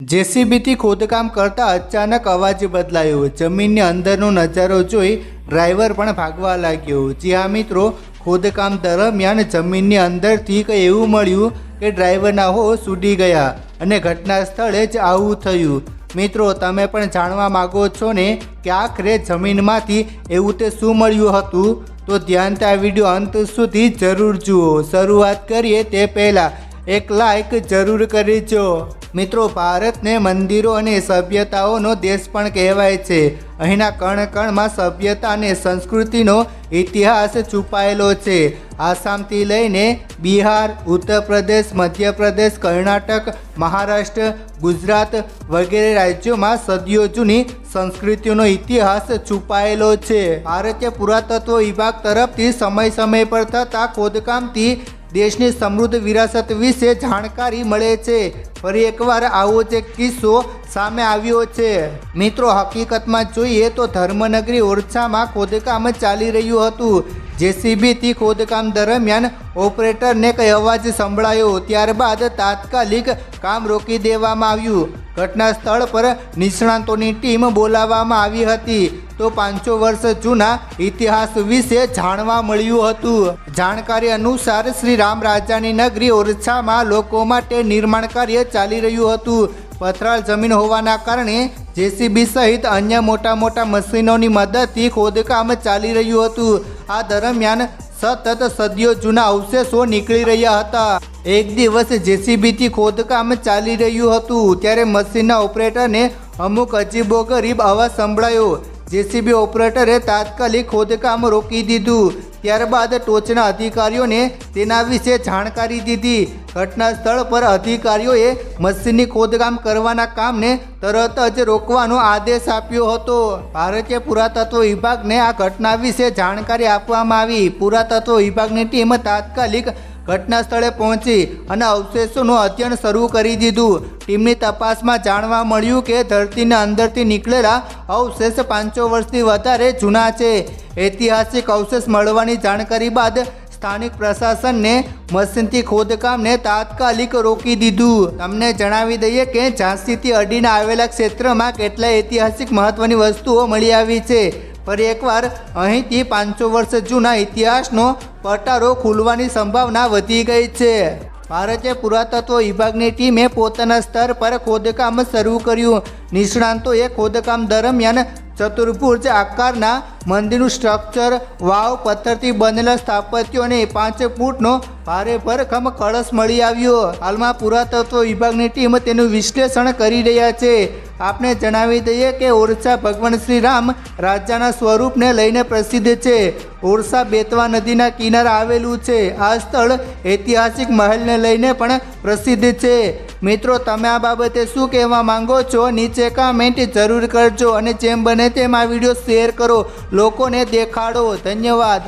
જેસીબીથી ખોદકામ કરતા અચાનક અવાજ બદલાયો. જમીનની અંદરનો નજારો જોઈ ડ્રાઈવર પણ ભાગવા લાગ્યો. જી હા, મિત્રો, ખોદકામ દરમિયાન જમીનની અંદરથી કંઈ એવું મળ્યું કે ડ્રાઈવરના હો સૂડી ગયા અને ઘટના સ્થળે જ આવું થયું. મિત્રો, તમે પણ જાણવા માગો છો ને કે આખરે જમીનમાંથી એવું તે શું મળ્યું હતું? તો ધ્યાનથી આ વીડિયો અંત સુધી જરૂર જુઓ. શરૂઆત કરીએ તે પહેલાં એક લાઈક જરૂર કરજો મિત્રો, ભારતને મંદિરો અને સભ્યતાઓનો દેશ પણ કહેવાય છે. અહીંના કણકણમાં સભ્યતા અને સંસ્કૃતિનો ઇતિહાસ છુપાયેલો છે. આસામથી લઈને બિહાર ઉત્તર પ્રદેશ મધ્યપ્રદેશ, કર્ણાટક, મહારાષ્ટ્ર, ગુજરાત વગેરે રાજ્યોમાં સદીઓ જૂની સંસ્કૃતિનો ઇતિહાસ છુપાયેલો છે. ભારતીય પુરાતત્વ વિભાગ તરફથી સમય સમય પર થતા ખોદકામથી દેશની સમૃદ્ધ વિરાસત વિશે જાણકારી મળે છે. ફરી એકવાર આવો જ કિસ્સો સામે આવ્યો છે. મિત્રો, હકીકતમાં જોઈએ તો ધર્મનગરી ઓરછામાં ખોદકામ ચાલી રહ્યું હતું. જેસીબીથી ખોદકામ દરમિયાન ઓપરેટરને કંઈ અવાજ સંભળાયો. ત્યારબાદ તાત્કાલિક કામ રોકી દેવામાં આવ્યું. ઘટના સ્થળ પર નિષ્ણાંતોની ટીમ બોલાવવામાં આવી હતી. તો પાંચસો વર્ષ જૂના ઇતિહાસ વિશે જાણવા મળ્યું હતું. જાણકારી અનુસાર શ્રી રામ રાજાની નગરી ઓરછામાં લોકો માટે નિર્માણ કાર્ય ચાલી રહ્યું હતું. પથરાળ જમીન હોવાના કારણે જેસીબી સહિત અન્ય મોટા મોટા મશીનોની મદદથી ખોદકામ ચાલી રહ્યું હતું. આ દરમિયાન સતત સદીઓ જૂના અવશેષો નીકળી રહ્યા હતા. એક દિવસ જેસીબીથી ખોદકામ ચાલી રહ્યું હતું, ત્યારે મશીનના ઓપરેટરને અમુક અજીબો ગરીબ અવાજ સંભળાયો. જેસીબી ઓપરેટરે તાત્કાલિક ખોદકામ રોકી દીધું. ત્યારબાદ ટોચના અધિકારીઓને તેના વિશે જાણકારી દીધી. ઘટના સ્થળ પર અધિકારીઓએ મશીનની ખોદકામ કરવાના કામને તરત જ રોકવાનો આદેશ આપ્યો હતો. ભારતીય પુરાતત્વ વિભાગને આ ઘટના વિશે જાણકારી આપવામાં આવી. પુરાતત્વ વિભાગની ટીમ તાત્કાલિક ઘટના સ્થળે પહોંચી અને અવશેષોનું અધ્યયન શરૂ કરી દીધું. ટીમની તપાસમાં જાણવા મળ્યું કે ધરતીના અંદરથી નીકળેલા અવશેષ પાંચસો વર્ષથી વધારે જૂના છે. ઐતિહાસિક અવશેષ મળવાની જાણકારી બાદ સ્થાનિક પ્રશાસનને મશીનથી ખોદકામને તાત્કાલિક રોકી દીધું. તમને જણાવી દઈએ કે ઝાંસીથી અડીને આવેલા ક્ષેત્રમાં કેટલાય ઐતિહાસિક મહત્વની વસ્તુઓ મળી આવી છે. ફરી એકવાર અહીંથી પાંચસો વર્ષ જૂના ઇતિહાસનો પટારો ખુલવાની સંભાવના વધી ગઈ છે. ભારતીય પુરાતત્વ વિભાગની ટીમે પોતાના સ્તર પર ખોદકામ શરૂ કર્યું. નિષ્ણાંતોએ ખોદકામ દરમિયાન ચતુર્ભુજ આકારના મંદિરનું સ્ટ્રક્ચર વાવ, પથ્થરથી બનેલા સ્થાપત્યો અને પાંચ ફૂટનો ભારે ભરખમ કળશ મળી આવ્યો. હાલમાં પુરાતત્વ વિભાગની ટીમ તેનું વિશ્લેષણ કરી રહ્યા છે. આપને જણાવી દઈએ કે ઓરછા ભગવાન શ્રી રામ રાજાના સ્વરૂપને લઈને પ્રસિદ્ધ છે. ઓરછા બેતવા નદીના કિનારે આવેલું છે. આ સ્થળ ઐતિહાસિક મહેલને લઈને પણ પ્રસિદ્ધ છે. મિત્રો, તમે આ બાબતે શું કહેવા માંગો છો? નીચે કમેન્ટ જરૂર કરજો અને જેમ બને તેમ આ વીડિયો શેર કરો. લોકોને દેખાડો. ધન્યવાદ.